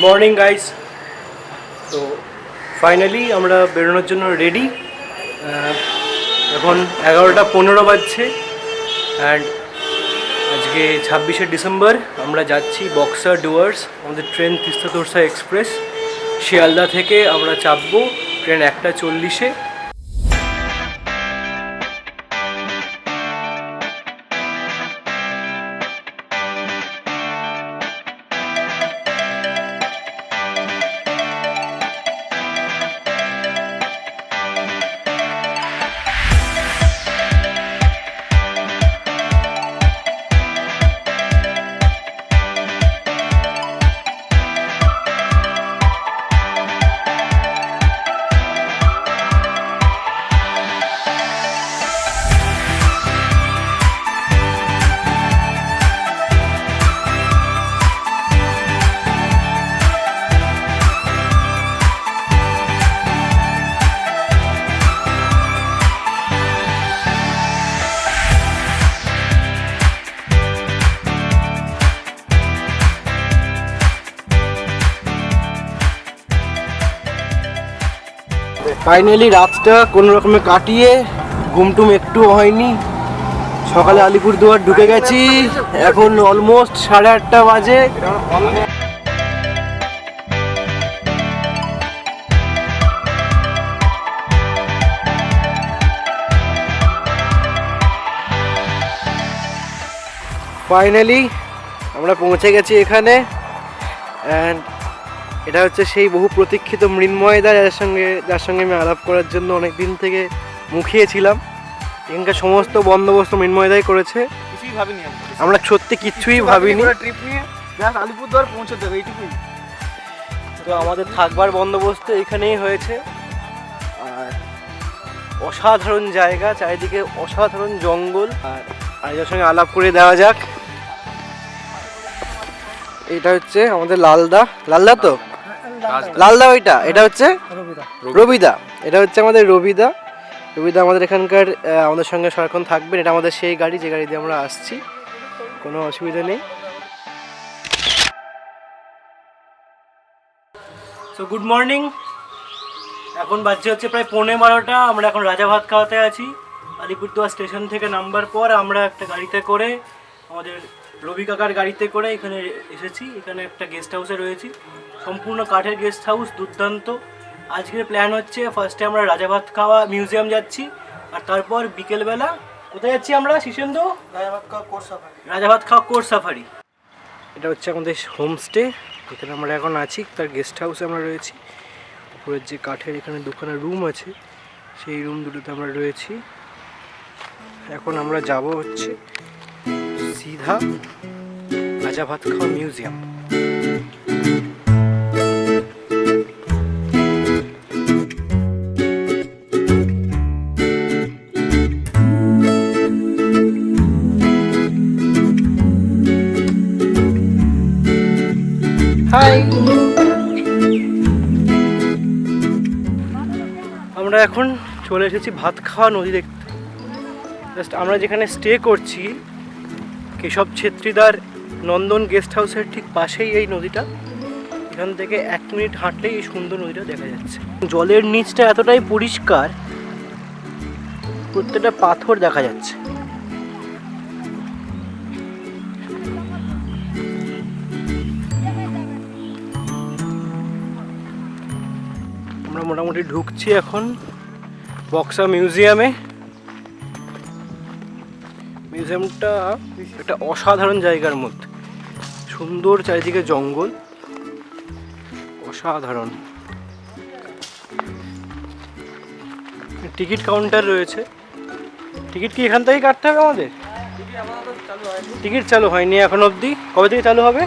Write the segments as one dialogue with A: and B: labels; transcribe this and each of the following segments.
A: Morning guys তো finally আমরা বেরোনোর জন্য রেডি এখন এগারোটা পনেরো বাজছে। অ্যান্ড আজকে ছাব্বিশে ডিসেম্বর, আমরা যাচ্ছি বক্সার ডুয়ার্স আমাদের ট্রেন তিস্তা তোরসা এক্সপ্রেস শিয়ালদা থেকে আমরা চাপবো ট্রেন একটা চল্লিশে। ফাইনালি রাতটা কোনো রকমে কাটিয়ে, ঘুমটুম একটু হয়নি। সকালে আলিপুরদুয়ার ঢুকে গেছি। এখন অলমোস্ট সাড়ে আটটা বাজে। ফাইনালি আমরা পৌঁছে গেছি এখানে। অ্যান্ড এটা হচ্ছে সেই বহু প্রতীক্ষিত মৃন্ময়দা যার সঙ্গে যার সঙ্গে আমি আলাপ করার জন্য অনেক দিন থেকে মুখিয়েছিলাম। এখানকার সমস্ত বন্দোবস্ত মৃন্ময়দাই করেছে।
B: কিছুই ভাবিনি
A: আমরা সত্যি কিচ্ছুই ভাবিনি।
B: ট্রিপ নিয়ে জাস্ট আলিপুরদুয়ার পৌঁছে দেবে এইটুকুই।
A: তো আমাদের থাকবার বন্দোবস্ত এখানেই হয়েছে। আর অসাধারণ জায়গা চারিদিকে অসাধারণ জঙ্গল। আর আরেকজনের সঙ্গে আলাপ করে দেওয়া যাক। এটা হচ্ছে আমাদের লালদা। লালদা তো? লালদা ওইটা এটা। হচ্ছে রবিদা। এটা হচ্ছে আমাদের রবিদা। রবিদা আমাদের এখানকার আমাদের সঙ্গে সারাক্ষণ থাকবেন। এটা আমাদের সেই গাড়ি যে গাড়ি দিয়ে আমরা আসছি। কোনো অসুবিধা নেই। সো গুড মর্নিং এখন বাজছে হচ্ছে প্রায় পৌনে বারোটা। আমরা এখন রাজা ভাত খাওয়াতে আছি। আলিপুরদুয়ার স্টেশন থেকে নামবার পর আমরা একটা গাড়িতে করে আমাদের রবি কাকার গাড়িতে করে এখানে এসেছি। এখানে একটা গেস্ট হাউসে রয়েছি। সম্পূর্ণ কাঠের গেস্ট হাউস দুর্দান্ত। আজকের প্ল্যান হচ্ছে ফার্স্টে আমরা রাজা ভাত খাওয়া মিউজিয়াম যাচ্ছি আর তারপর বিকেলবেলা কোথায় যাচ্ছি আমরা শিশেন্দু? রাজাভাত খাওয়া কোর সাফারি এটা হচ্ছে আমাদের হোমস্টে যেখানে আমরা এখন আছি তার গেস্ট হাউসে আমরা রয়েছি। উপরের যে কাঠের এখানে দুখানা রুম আছে সেই রুম দুটোতে আমরা রয়েছি। এখন আমরা যাব হচ্ছে রাজা ভাত খাওয়া মিউজিয়াম হাই আমরা এখন চলে এসেছি ভাত খাওয়া নদী দেখতে। জাস্ট আমরা যেখানে স্টে করছি কেশব ছেত্রীদার নন্দন গেস্ট হাউসের ঠিক পাশেই এই নদীটা। এখান থেকে এক মিনিট হাঁটলেই এই সুন্দর নদীটা দেখা যাচ্ছে। জলের নিচটা এতটাই পরিষ্কার, প্রত্যেকটা পাথর দেখা যাচ্ছে। আমরা মোটামুটি ঢুকছি এখন বক্সা মিউজিয়ামে। মিউজিয়ামটা একটা অসাধারণ জায়গার মধ্যে। সুন্দর চারিদিকে জঙ্গল। অসাধারণ। টিকিট কাউন্টার রয়েছে। টিকিট কি এখান থেকেই কাটতে হবে আমাদের? টিকিট চালু হয়নি এখন অবধি। কবে থেকে চালু হবে?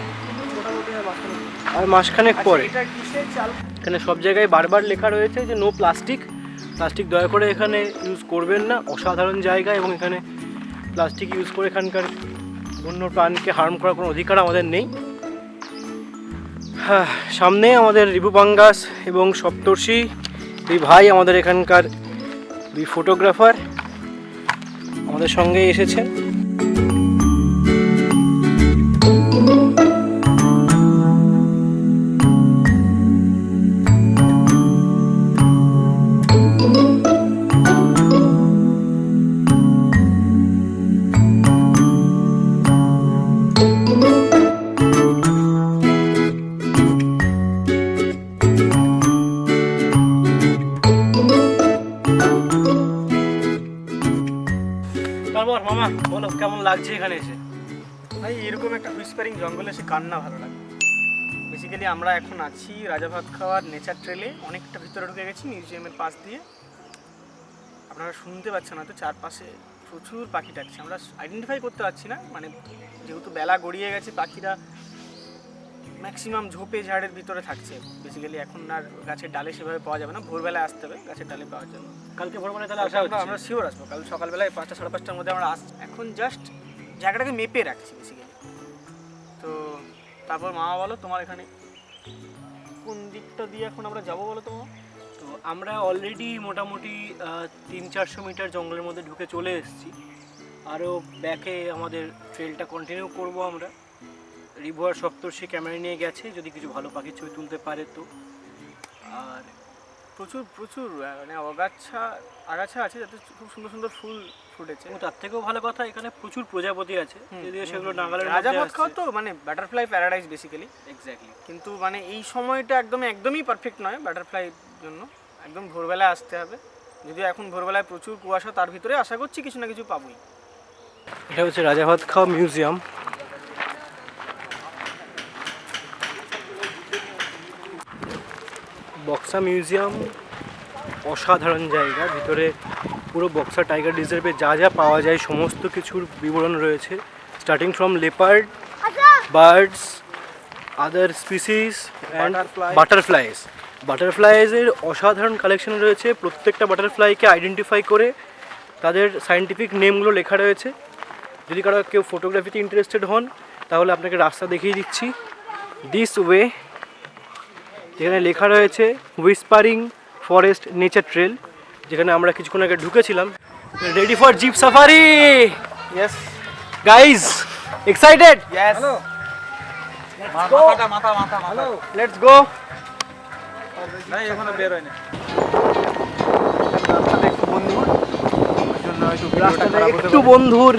A: আর মাসখানেক পরে। এখানে সব জায়গায় বারবার লেখা রয়েছে যে নো প্লাস্টিক প্লাস্টিক দয়া করে এখানে ইউজ করবেন না। অসাধারণ জায়গা এবং এখানে প্লাস্টিক ইউজ করে এখানকার বন্য প্রাণকে হার্ম করার কোনো অধিকার আমাদের নেই। হ্যাঁ সামনে আমাদের রিভু পাঙ্গাস এবং সপ্তর্ষি, দুই ভাই আমাদের এখানকার দুই ফটোগ্রাফার আমাদের সঙ্গে এসেছেন। এখানে এসে?
C: ভাই, এরকম একটা হুইসপারিং জঙ্গলে এসে কান্না ভালো লাগে। বেসিক্যালি আমরা এখন আছি রাজা ভাত খাওয়ার নেচার ট্রেলে অনেকটা ভিতরে ঢুকে গেছি মিউজিয়ামের পাশ দিয়ে। আপনারা শুনতে পাচ্ছেন হয়তো চারপাশে প্রচুর পাখি ডাকছে। আমরা আইডেন্টিফাই করতে পারছি না। মানে যেহেতু বেলা গড়িয়ে গেছে, পাখিরা ম্যাক্সিমাম ঝোপে ঝাড়ের ভিতরে থাকছে। বেসিক্যালি এখন আর গাছের ডালে সেভাবে পাওয়া যাবে না। ভোরবেলা আসতে হবে গাছের ডালে পাওয়ার জন্য।
A: কালকে ভোরবেলা তাহলে আসা
C: আমরা
A: হচ্ছে?
C: আমরা শিওর আসব। কাল সকালবেলায় পাঁচটা সাড়ে পাঁচটার মধ্যে আমরা আস এখন জাস্ট জায়গাটাকে মেপে রাখছি বেসিক্যালি তো তারপর মামা বলো তোমার এখানে কোন দিকটা দিয়ে এখন আমরা যাব বলো তোমার
A: তো আমরা অলরেডি মোটামুটি তিন চারশো মিটার জঙ্গলের মধ্যে ঢুকে চলে এসেছি। আরও ব্যাকে আমাদের ট্রেলটা কন্টিনিউ করব আমরা। রিভুয়ার সপ্তর্ষি ক্যামেরা নিয়ে গেছে যদি কিছু ভালো পাখির ছবি তুলতে পারে তো। আর
C: প্রচুর প্রচুর মানে অগাছা আগাছা আছে যাতে খুব সুন্দর সুন্দর ফুল ফুটেছে।
A: তার থেকেও ভালো কথা এখানে প্রচুর প্রজাপতি আছে। যদিও সেগুলো। নাগালের
C: রাজা
A: মধ্যে
C: ভাত খাওয়া তো মানে বাটারফ্লাই প্যারাডাইস বেসিক্যালি
A: এক্স্যাক্টলি
C: কিন্তু মানে এই সময়টা একদম একদমই পারফেক্ট নয় বাটারফ্লাই জন্য। একদম ভোরবেলায় আসতে হবে। যদিও এখন ভোরবেলায় প্রচুর কুয়াশা তার ভিতরে আশা করছি কিছু না কিছু পাবোই।
A: এটা হচ্ছে রাজাভাত খাওয়া মিউজিয়াম। বক্সা মিউজিয়াম অসাধারণ জায়গা। ভিতরে পুরো বক্সা টাইগার রিজার্ভে যা যা পাওয়া যায় সমস্ত কিছুর বিবরণ রয়েছে। Starting from leopard birds other species and. Butterflies বাটারফ্লাইজের অসাধারণ কালেকশন রয়েছে। প্রত্যেকটা বাটারফ্লাইকে আইডেন্টিফাই করে তাদের সায়েন্টিফিক নেমগুলো লেখা রয়েছে। যদি কারও কেউ ফটোগ্রাফিতে ইন্টারেস্টেড হন তাহলে আপনাকে রাস্তা দেখিয়ে দিচ্ছি। দিস ওয়ে যেখানে লেখা রয়েছে হুইসপারিং ফরেস্ট নেচার ট্রেল যেখানে আমরা কিছুক্ষণ আগে ঢুকেছিলাম। Ready for jeep safari
B: yes
A: guys excited
B: yes
D: মাথাটা মাথা মাথা মাথা
A: লেটস গো
D: নাই এখনও বের হয়নি।
B: রাস্তাটা একটু।
A: বন্ধুর।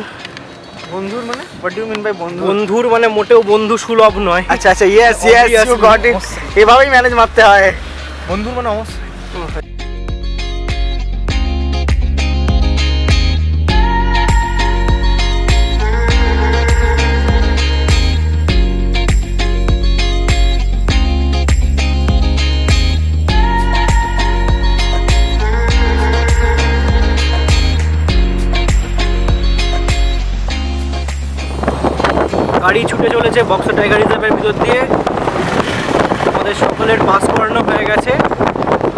B: বন্ধুর মানে? হোয়াট ডু মিন বাই বন্ধু
A: বন্ধুর? মানে মোটেও বন্ধু সুলভ নয়।
B: আচ্ছা আচ্ছা yes yes you. Got it এভাবেই ম্যানেজ মারতে হয়। বন্ধুর মানে অবশ্যই।
A: ছুটে চলেছে বক্স টাইগার রিজার্ভের ভিতর দিয়ে। আমাদের সকলের পাস করানো হয়ে গেছে।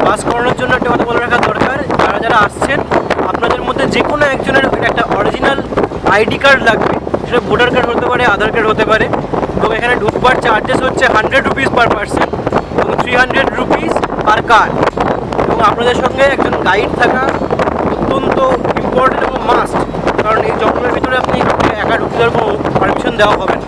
A: পাস করানোর জন্য একটা কথা বলে রাখা দরকার। যারা যারা আসছেন, আপনাদের মধ্যে যে কোনো একজনের একটা অরিজিনাল আইডি কার্ড লাগবে। সেটা ভোটার কার্ড হতে পারে আধার কার্ড হতে পারে। এবং এখানে ঢুকবার চার্জেস হচ্ছে হান্ড্রেড রুপিস পার পার্সন এবং three hundred rupees per car এবং আপনাদের সঙ্গে একজন গাইড থাকা অত্যন্ত ইম্পর্টেন্ট এবং মাস্ট কারণ এই জঙ্গলের ভিতরে আপনি একা ঢুকে দেওয়ার কোনো পারমিশন দেওয়া হবে না।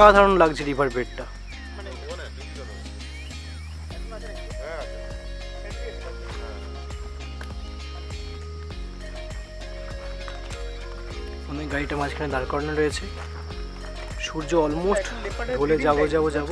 A: অসাধারণ লাগছে রিভার বেডটা গাড়িটা মাঝখানে দাঁড় করানো রয়েছে। সূর্য অলমোস্ট বলে যাব যাব যাব।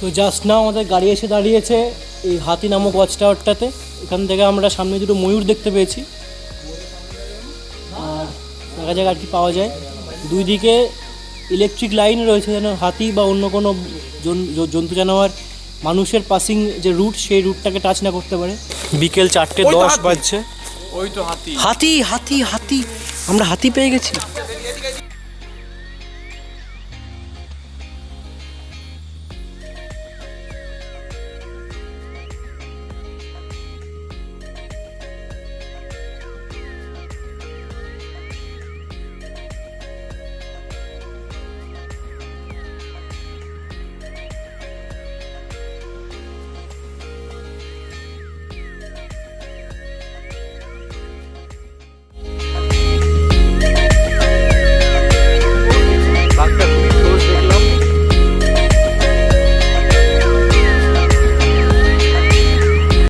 A: সো জাস্ট নাও আমাদের গাড়ি এসে দাঁড়িয়েছে এই হাতি নামক ওয়াচ টাওয়ারটাতে এখান থেকে আমরা সামনে দুটো ময়ূর দেখতে পেয়েছি। আর দেখা যাক আর কি পাওয়া যায়। দুই দিকে ইলেকট্রিক লাইন রয়েছে যেন হাতি বা অন্য কোনো জন- জন্তু জানোয়ার মানুষের পাসিং যে রুট সেই রুটটাকে টাচ না করতে পারে। বিকেল চারটে দশ বাজছে।
D: ওই তো হাতি।
A: হাতি হাতি হাতি। আমরা হাতি পেয়ে গেছি।